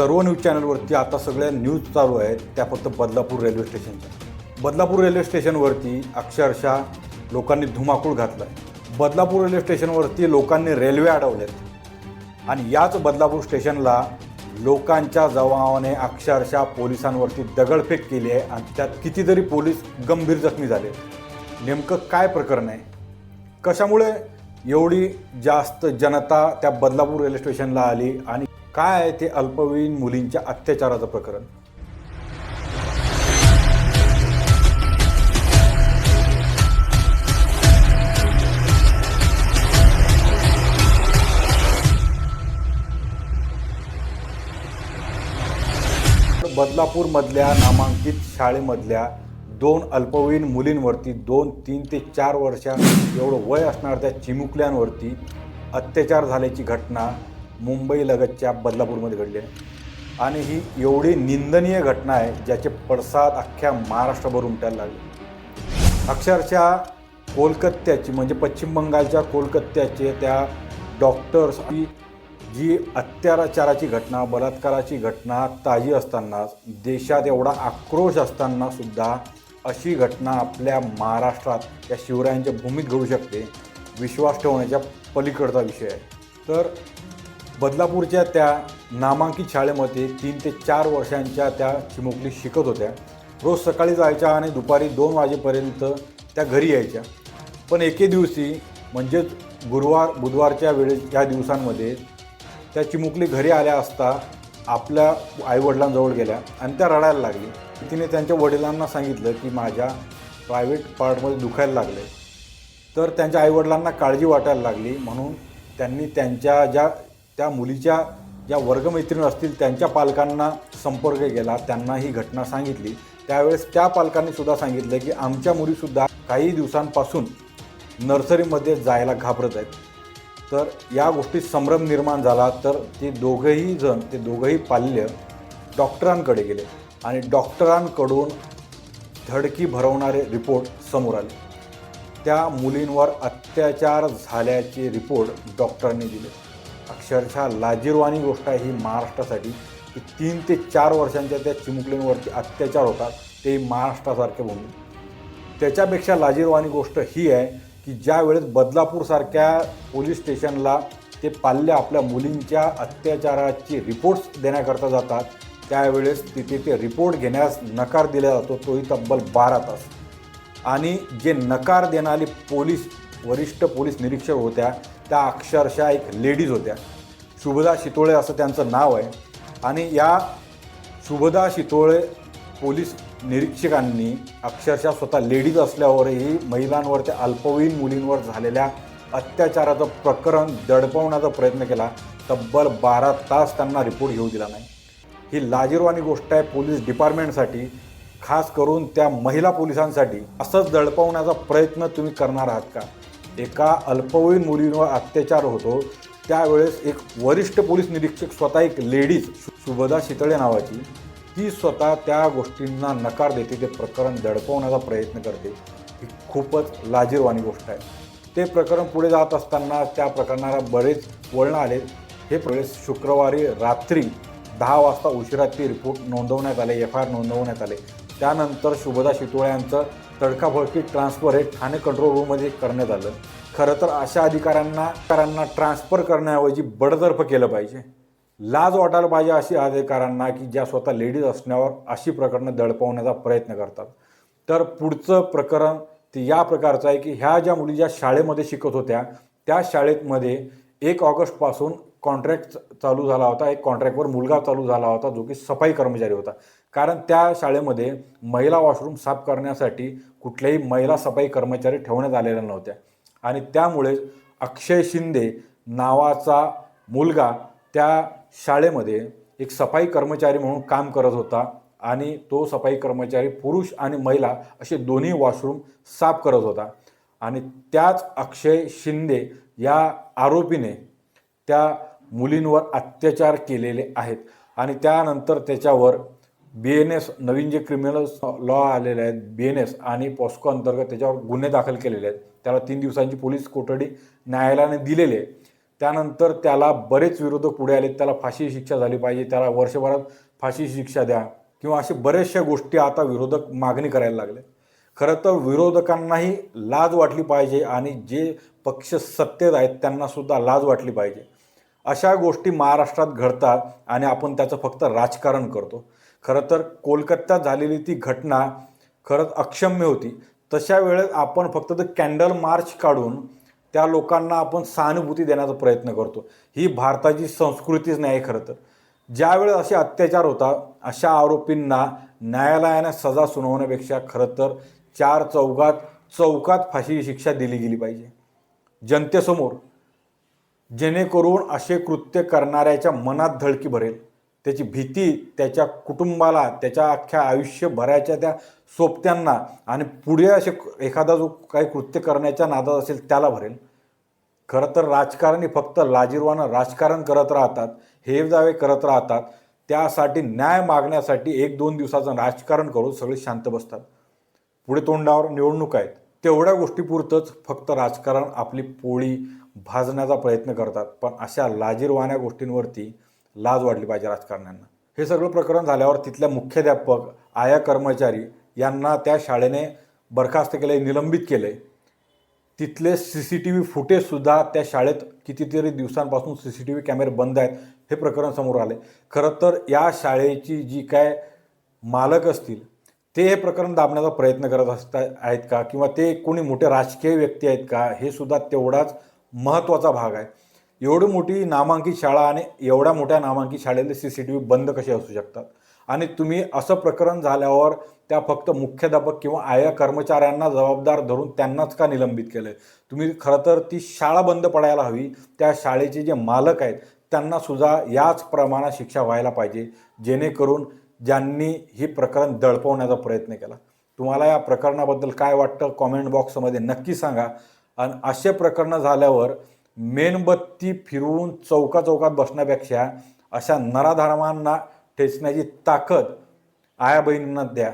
सर्व न्यूज चॅनलवरती आता सगळ्या न्यूज चालू आहेत. त्या फक्त बदलापूर रेल्वे स्टेशनच्या. बदलापूर रेल्वे स्टेशनवरती अक्षरशः लोकांनी धुमाकूळ घातला आहे बदलापूर रेल्वे स्टेशनवरती लोकांनी रेल्वे अडवल्यात आणि याच बदलापूर स्टेशनला लोकांच्या जमावाने अक्षरशः पोलिसांवरती दगडफेक केली आहे आणि त्यात कितीतरी पोलीस गंभीर जखमी झाले. नेमकं काय प्रकरण आहे? कशामुळे एवढी जास्त जनता त्या बदलापूर रेल्वे स्टेशनला आली आणि काय आहे ते अल्पवयीन मुलींच्या अत्याचाराचं प्रकरण? बदलापूरमधल्या नामांकित शाळेमधल्या दोन अल्पवयीन मुलींवरती दोन तीन ते चार वर्षा एवढं वय असणाऱ्या त्या चिमुकल्यांवरती अत्याचार झाल्याची घटना मुंबईलगतच्या बदलापूरमध्ये घडली आहे. आणि ही एवढी निंदनीय घटना आहे ज्याचे पडसाद अख्ख्या महाराष्ट्रभर उमटायला लागले. अक्षरशः कोलकात्याची म्हणजे पश्चिम बंगालच्या कोलकात्याचे त्या डॉक्टर्स ही जी अत्याचाराची घटना बलात्काराची घटना ताजी असताना देशात एवढा आक्रोश असताना सुद्धा अशी घटना आपल्या महाराष्ट्रात या शिवरायांच्या भूमीत घडू शकते विश्वास ठेवण्याच्या पलीकडचा विषय आहे. तर बदलापूरच्या त्या नामांकित शाळेमध्ये तीन ते चार वर्षांच्या त्या चिमुकली शिकत होत्या. रोज सकाळी जायच्या आणि दुपारी दोन वाजेपर्यंत त्या घरी यायच्या. पण एके दिवशी म्हणजेच गुरुवार बुधवारच्या वेळेस या दिवसांमध्ये त्या चिमुकली घरी आल्या असता आपल्या आईवडिलांजवळ गेल्या आणि त्या रडायला लागली. तिने त्यांच्या वडिलांना सांगितलं की माझ्या प्रायव्हेट पार्टमध्ये दुखायला लागले तर त्यांच्या आईवडिलांना काळजी वाटायला लागली. म्हणून त्यांनी त्यांच्या ज्या त्या मुलीच्या ज्या वर्गमैत्रिणी असतील त्यांच्या पालकांना संपर्क केला त्यांना ही घटना सांगितली. त्यावेळेस त्या पालकांनी सुद्धा सांगितलं की आमच्या मुलीसुद्धा काही दिवसांपासून नर्सरीमध्ये जायला घाबरत आहेत. तर या गोष्टीत संभ्रम निर्माण झाला तर ते दोघंही जण ते दोघंही पाल्य डॉक्टरांकडे गेले आणि डॉक्टरांकडून धडकी भरवणारे रिपोर्ट समोर आले. त्या मुलींवर अत्याचार झाल्याचे रिपोर्ट डॉक्टरांनी दिले. अक्षरशः लाजीरवाणी गोष्ट आहे ही महाराष्ट्रासाठी की तीन ते चार वर्षांच्या त्या चिमुकलींवरती अत्याचार होतात ते महाराष्ट्रासारख्या भूमी त्याच्यापेक्षा लाजीरवाणी गोष्ट ही आहे की ज्या वेळेस बदलापूरसारख्या पोलीस स्टेशनला ते पाल्य आपल्या मुलींच्या अत्याचाराची रिपोर्ट्स देण्याकरता जातात त्यावेळेस तिथे ते रिपोर्ट घेण्यास नकार दिला जातो तोही तब्बल बारा तास. आणि जे नकार देणारी पोलीस वरिष्ठ पोलीस निरीक्षक होत्या त्या अक्षरशः एक लेडीज होत्या. शुभदा शितोळे असं त्यांचं नाव आहे. आणि या शुभदा शितोळे पोलीस निरीक्षकांनी अक्षरशः स्वतः लेडीज असल्यावरही महिलांवर त्या अल्पवयीन मुलींवर झालेल्या अत्याचाराचं प्रकरण दडपवण्याचा प्रयत्न केला. तब्बल बारा तास त्यांना रिपोर्ट घेऊ दिला नाही. ही लाजीरवाणी गोष्ट आहे पोलीस डिपार्टमेंटसाठी. खास करून त्या महिला पोलिसांसाठी. असंच दडपवण्याचा प्रयत्न तुम्ही करणार आहात का? एका अल्पवयीन मुलींवर अत्याचार होतो. त्यावेळेस एक वरिष्ठ पोलीस निरीक्षक स्वतः एक लेडीज सुभदा शितळे नावाची ती स्वतः त्या गोष्टींना नकार देते ते प्रकरण दडपवण्याचा प्रयत्न करते. ही खूपच लाजीरवाणी गोष्ट आहे. ते प्रकरण पुढे जात असताना त्या प्रकरणाला बरेच वळण आले. हे प्रवेश शुक्रवारी रात्री दहा वाजता उशिरा ते रिपोर्ट नोंदवण्यात आले एफ आय आर नोंदवण्यात आले. त्यानंतर शुभदा शितोळे यांचं तडकाफडकी ट्रान्सफर हे ठाणे कंट्रोल रूममध्ये करण्यात आलं. खरं तर अशा अधिकाऱ्यांना अधिकाऱ्यांना ट्रान्सफर करण्याऐवजी बडतर्फ केलं पाहिजे. लाज वाटायला पाहिजे अशी अधिकाऱ्यांना की ज्या स्वतः लेडीज असण्यावर अशी प्रकरणं दडपवण्याचा प्रयत्न करतात. तर पुढचं प्रकरण ते या प्रकारचं आहे की ह्या ज्या मुली ज्या शाळेमध्ये शिकत होत्या त्या शाळेमध्ये एक ऑगस्टपासून कॉन्ट्रॅक्ट चालू झाला होता. एक कॉन्ट्रॅक्टवर मुलगा चालू झाला होता जो की सफाई कर्मचारी होता. कारण त्या शाळेमध्ये महिला वॉशरूम साफ करण्यासाठी कुठल्याही महिला सफाई कर्मचारी ठेवण्यात आलेल्या नव्हत्या. आणि त्यामुळे अक्षय शिंदे नावाचा मुलगा त्या शाळेमध्ये एक सफाई कर्मचारी म्हणून काम करत होता आणि तो सफाई कर्मचारी पुरुष आणि महिला असे दोन्ही वॉशरूम साफ करत होता. आणि त्याच अक्षय शिंदे या आरोपीने त्या मुलींवर अत्याचार केलेले आहेत. आणि त्यानंतर त्याच्यावर बी एन एस नवीन जे क्रिमिनल लॉ आलेले आहेत बी एन एस आणि पॉस्को अंतर्गत त्याच्यावर गुन्हे दाखल केलेले आहेत. त्याला तीन दिवसांची पोलीस कोठडी न्यायालयाने दिलेली आहे. त्यानंतर त्याला बरेच विरोधक पुढे आले त्याला फाशी शिक्षा झाली पाहिजे. त्याला वर्षभरात फाशी शिक्षा द्या. किंवा अशा बऱ्याचशा गोष्टी आता विरोधक मागणी करायला लागले. खरं तर विरोधकांनाही लाज वाटली पाहिजे आणि जे पक्ष सत्तेत आहेत त्यांनासुद्धा लाज वाटली पाहिजे. अशा गोष्टी महाराष्ट्रात घडतात आणि आपण त्याचं फक्त राजकारण करतो. खरं तर कोलकात्यात झालेली ती घटना खरंच अक्षम्य होती. तशा वेळेस आपण फक्त ते कॅन्डल मार्च काढून त्या लोकांना आपण सहानुभूती देण्याचा प्रयत्न करतो. ही भारताची संस्कृतीच नाही खरं तर. ज्यावेळेस असे अत्याचार होतात अशा आरोपींना न्यायालयाने सजा सुनावण्यापेक्षा खरं तर चार चौकात चौकात फाशी शिक्षा दिली गेली पाहिजे. जनतेसमोर जेणेकरून असे कृत्य करणाऱ्याच्या मनात धडकी भरेल. त्याची भीती त्याच्या कुटुंबाला त्याच्या अख्ख्या आयुष्यभराच्या त्या सोबत्यांना आणि पुढे असे एखादा जो काही कृत्य करण्याच्या नादात असेल त्याला भरेल. खरं तर राजकारणी फक्त लाजीरवानं राजकारण करत राहतात हे दावे करत राहतात. त्यासाठी न्याय मागण्यासाठी एक दोन दिवसाचं राजकारण करून सगळे शांत बसतात. पुढे तोंडावर निवडणूक आहेत. तेवढ्या गोष्टीपुरतंच फक्त राजकारण आपली पोळी भाजण्याचा प्रयत्न करतात पण अशा लाजीरवाण्या गोष्टींवरती लाज वाढली पाहिजे राजकारण्यांना. हे सगळं प्रकरण झाल्यावर तिथल्या मुख्याध्यापक आया कर्मचारी यांना त्या शाळेने बरखास्त केले निलंबित केले. तिथले सी सी टी व्ही फुटेजसुद्धा त्या शाळेत कितीतरी दिवसांपासून सी सी टी व्ही कॅमेरे बंद आहेत हे प्रकरण समोर आले. खरं तर या शाळेची जी काय मालक असतील ते हे प्रकरण दाबण्याचा प्रयत्न करत असता आहेत का? किंवा ते कोणी मोठे राजकीय व्यक्ती आहेत का? हे सुद्धा तेवढाच महत्त्वाचा भाग आहे. एवढी मोठी नामांकित शाळा आणि एवढ्या मोठ्या नामांकित शाळेतले सी सी टी व्ही बंद कसे असू शकतात? आणि तुम्ही असं प्रकरण झाल्यावर त्या फक्त मुख्याध्यापक किंवा आया कर्मचाऱ्यांना जबाबदार धरून त्यांनाच का निलंबित केलं आहे तुम्ही खरं तर ती शाळा बंद पडायला हवी. त्या शाळेचे जे मालक आहेत त्यांना सुद्धा याच प्रमाणात शिक्षा व्हायला पाहिजे. जेणेकरून ज्यांनी हे प्रकरण दडपवण्याचा प्रयत्न केला. तुम्हाला या प्रकरणाबद्दल काय वाटतं? कॉमेंट बॉक्समध्ये नक्की सांगा. आणि असे प्रकरणं झाल्यावर मेणबत्ती फिरवून चौका चौकात बसण्यापेक्षा अशा नराधर्मांना ठेचण्याची ताकद आया बहिणींना द्या.